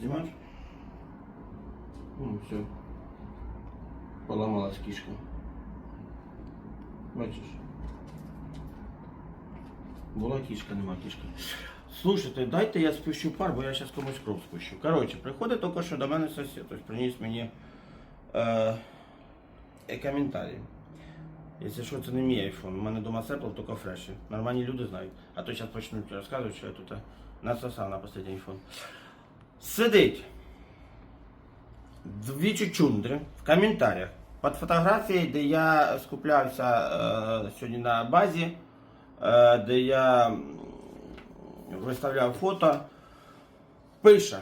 Знімаєш? Ну, все. Поломалась кишка. Бачиш? Була кішка, нема кішки. Слушайте, дайте я спущу пар, бо я зараз комусь кров спущу. Коротше, приходить тільки що до мене сусід, тобто приніс мені е, е, коментарі. Якщо що, це не мій айфон. У мене дома Apple, тільки фреші. Нормальні люди знають. А то зараз почнуть розказувати, що я тут е, насосав на останній айфон. Сидить дві чучундри в коментарях під фотографією, де я скуплявся е, сьогодні на базі, е, де я виставляв фото, пише.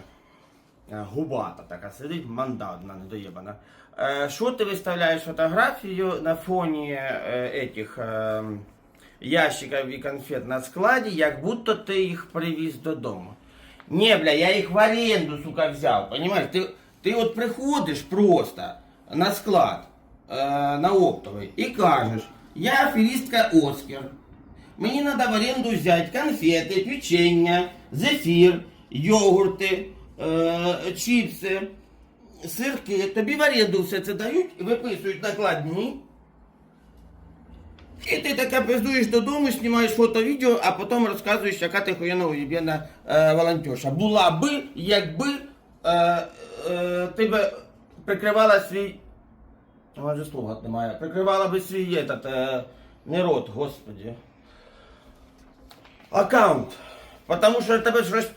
е, Губата така сидить, манда одна недоєбана. Е, Що ти виставляєш фотографію на фоні этих е, ящиків і конфет на складі, як будто ти їх привіз додому. Не, бля, я їх в оренду, сука, взяв. Понимаешь? Ти, ти от приходиш просто на склад, е, на оптовий, і кажеш, я аферистка Оскар. Мені треба в оренду взяти конфети, печення, зефір, йогурти, е, чіпси, сирки. Тобі в оренду все це дають виписують накладні. І ти таке пиздуєш додому, знімаєш фото-відео, а потім розказуєш, яка ти хуяна уєбєна е, волонтерша. Була би, якби е, е, ти би прикривала свій. Майже слуга немає. Прикривала би свій этот, е, не рот, господи. Аккаунт. Потому що тебе ж роз-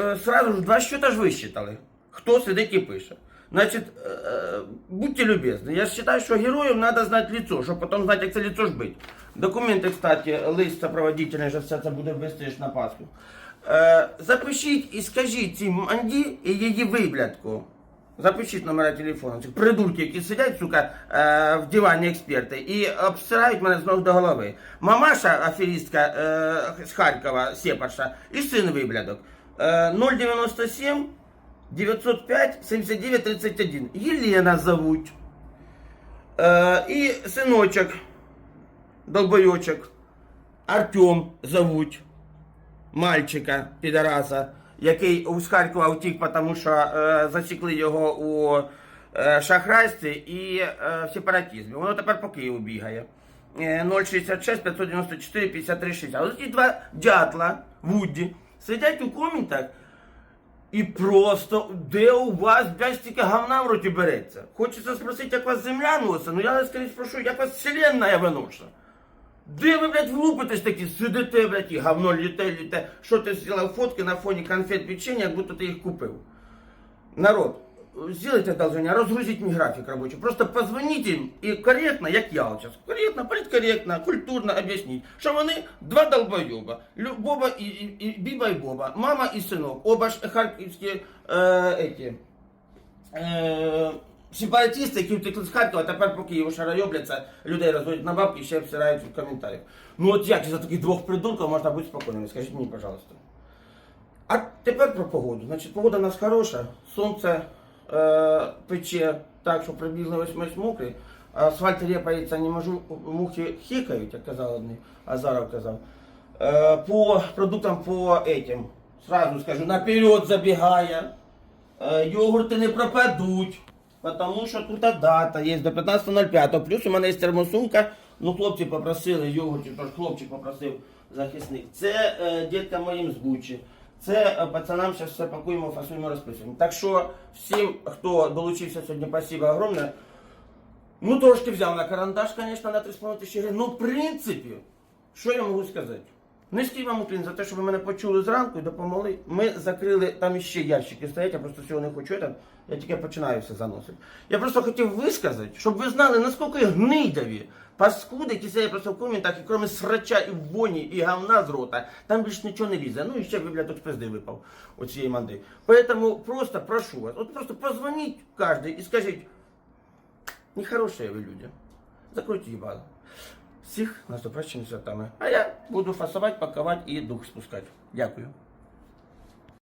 е, сразу ж два счета ж висчитали. Хто сидить і пише. Значить, е, е, будьте любезні. Я вважаю, що героям треба знати лицо, щоб потім знати, як це лицо ж бить. Документи, кстати, лист сопроводительний, що все це буде ввести на Пасху. Е, запишіть і скажіть цій манді і її. Запишіть номера телефону. Цих придурки, які сидять, сука, е, в дивані експерти і обсирають мене з до голови. Мамаша, аферістка е, з Харкова, Сепарша, і син виблядок. Е, 097 905 79 31. Єлена зовуть. Е, і синочок, долбойочок, Артем зовуть мальчика, підараса, який з Харкова втік, тому що е, засікли його у е, шахрайстві і е, в сепаратизмі. Воно тепер по Києву бігає. Е, 066 594 53 60. Ось ці два дятла, Вудді, сидять у коментах і просто, де у вас, блядь, стільки говна в роті береться? Хочеться спросити, як вас земля носить, ну я скоріше спрошу, як вас вселенная виноша? Де ви, блядь, влупитесь такі, сидите, блядь, і говно літе, літе. Що ти зробив фотки на фоні конфет печення, як будто ти їх купив. Народ, сделайте одолжение, разгрузить мне график рабочий. Просто позвоните им и корректно, як я вот сейчас, корректно, политкорректно, культурно объяснить, що вони два долбоеба. Боба і, і, і Біба і Боба, мама і синок, оба ж харківські е, эти, е, сепаратисти, які втекли з Харкова, тепер по Києву шарайобляться, людей розводять на бабки і ще обсирають в коментарях. Ну от як за таких двох придурків можна бути спокійним? Скажіть мені, пожалуйста. А тепер про погоду. Значить, погода у нас хороша, сонце е, пече так, що приблизно весь мокрий. Асфальт репається, не можу, мухи хікають, як казав одний, Азаров казав. Е, по продуктам по этим, сразу скажу, наперед забігає. Е, йогурти не пропадуть, тому що тут дата є до 15.05. Плюс у мене є термосумка. Ну, хлопці попросили йогуртів, тож хлопчик попросив захисник. Це е, діткам моїм з. Це е, пацанам зараз все пакуємо, фасуємо, розписуємо. Так що всім, хто долучився сьогодні, спасибо огромне. Ну, трошки взяв на карандаш, звісно, на 3,5 тисячі гривень. Ну, в принципі, що я можу сказати? Низький вам уклін за те, що ви мене почули зранку і допомогли. Ми закрили, там ще ящики стоять, я просто цього не хочу, там, я тільки починаю все заносити. Я просто хотів висказати, щоб ви знали, наскільки гнидові, паскуди, які сидять просто в коментах, і крім срача і воні, і говна з рота, там більше нічого не лізе. Ну і ще ви, блядь, з пизди випав оцієї манди. Поэтому просто прошу вас, от просто позвоніть кожен і скажіть, нехорошие ви люди. Закройте їбало. Всіх наступаючими святами. А я буду фасувати, пакувати і дух спускати. Дякую.